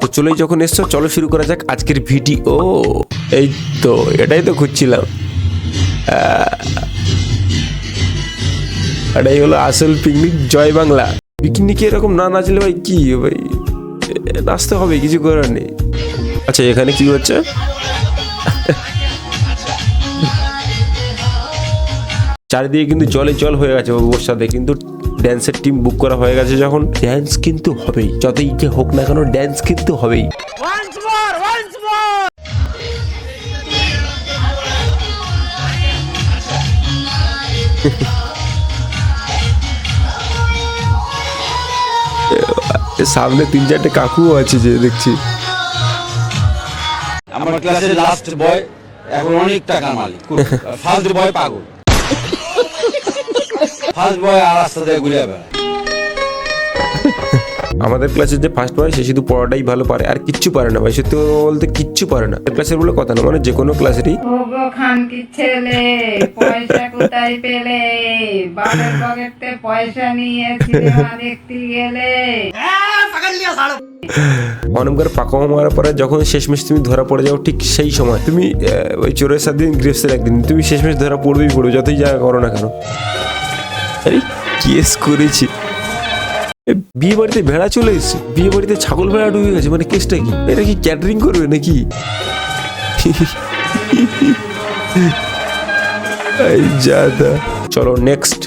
তো চলেই যখন এসছো, চলো শুরু করা যাক আজকের ভিডিও। এই তো, এটাই তো খুঁজছিলাম। এটাই হলো আসল পিকনিক জয় বাংলা। পিকনিকে এরকম না নাচলে ভাই কি ভাই? নাচতে হবে, কিছু করার নেই। আচ্ছা এখানে কি হচ্ছে? চারিদিকে কিন্তু জলে জল হয়ে গেছে ওর সাথে, কিন্তু ড্যান্সের টিম বুক করা হয়ে গেছে যখন ড্যান্স কিন্তু হবেই। যতই যে হোক না কেন ড্যান্স কিন্তু হবেই। সামনে তিন চারটে কাকুও আছে যে দেখছি। আমার ক্লাসের লাস্ট বয় এখন অনেক টাকার মালিক। ফার্স্ট বয় পাগল। ফার্স্ট বয় আর রাস্তা দিয়ে ঘুরে বেড়ায়। আমাদের ক্লাসের যে ফার্স্ট বয় সে শুধু পড়াটাই ভালো পারে আর কিচ্ছু পারে না ভাই। সত্যি বলতে কিচ্ছু পারে না। ক্লাসের বলে কথা না মানে যে কোনো ক্লাসেরই খানকি ছেলে পয়সা কোথায় পেলে? বাপের পকেটে পয়সা নিয়ে সিনেমা দেখতে গেলে। অনেক করে পাকা মারার পরে যখন শেষমেশ তুমি ধরা পড়ে যাও ঠিক সেই সময়। তুমি ওই চোরের সাত দিন গ্রেফতার একদিন। তুমি শেষমেশ ধরা পড়বেই পড়বে যতই যা করো না কেন। আরে, কেস করেছি। বিয়ে বাড়িতে ভেড়া চলে এসেছে। বিয়ে বাড়িতে ছাগল ভেড়া ঢুকে গেছে। মানে কেসটা কি? এটা কি ক্যাটারিং করবে নাকি? চলো নেক্সট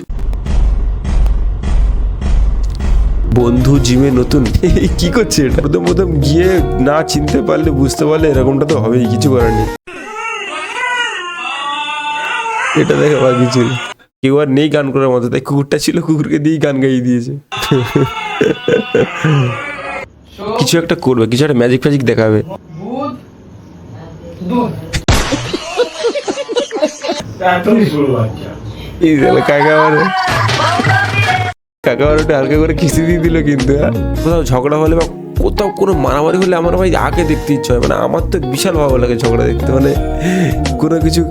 বন্ধু জিমে নতুন। কি করছে এটা? প্রথম প্রথম গিয়ে না চিনতে পারলে, বুঝতে পারলে এরকমটা তো হবেই, কিছু করার নেই। এটা দেখে বা কিছু কেউ আর নেই গান করার মতো তাই কুকুরটা ছিল, কুকুরকে দিয়েই গান গাইয়ে দিয়েছে। কিছু একটা করবে, কিছু একটা ম্যাজিক ফ্যাজিক দেখাবে। হালকা করে খিস্তি দিয়ে দিল কিন্তু হ্যাঁ? কোথাও ঝগড়া হলে বা কোথাও কোনো মারামারি হলে আমার ভাই আগে দেখতে ইচ্ছে হয় মানে আমার তো বিশাল ভালো লাগে ঝগড়া দেখতে মানে কোনো কিছু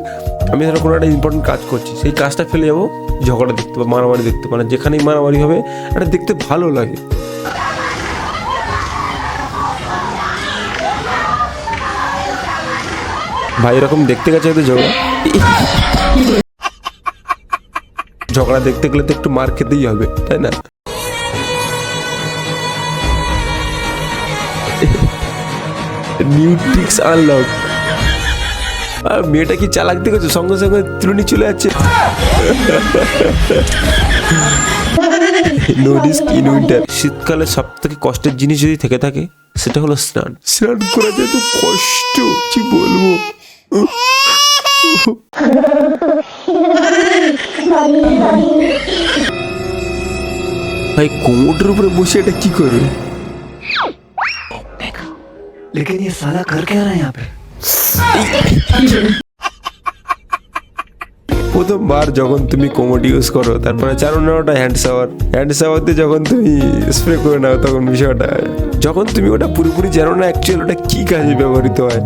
আমি ধরো কোনো একটা ইম্পর্টেন্ট কাজ করছি, সেই কাজটা ফেলে যাব, ঝগড়া দেখতে বা মারামারি দেখতে মানে যেখানেই মারামারি হবে এটা দেখতে ভালো লাগে। ভাই, এরকম দেখতে গেছে হয়তো ঝগড়া। ঝগড়া দেখতে গেলে তো একটু মার খেতেই হবে, তাই না? নিউ ট্রিক্স আনলক মেয়েটা কি চালাক দেখেছো সঙ্গে সঙ্গে ত্রুনি চলে যাচ্ছে নো রিস্ক ইন উইন্টার শীতকালে সব থেকে কষ্টের জিনিস যদি থেকে থাকে সেটা হলো স্নান স্নান করা যে এত কষ্ট কি বলবো ভাই কোমরের উপরে বসে এটা কি করে लेकिन ये साला कर क्या रहा है यहाँ पे প্রথমবার যখন তুমি কোমোড ইউজ করো, তারপরে চার ওটা হ্যান্ড শাওয়ার হ্যান্ড শাওয়ার দিয়ে যখন তুমি স্প্রে করে নাও, তখন বিষয়টা, যখন তুমি ওটা পুরোপুরি জানো না অ্যাকচুয়ালি ওটা কি কাজে ব্যবহৃত হয়?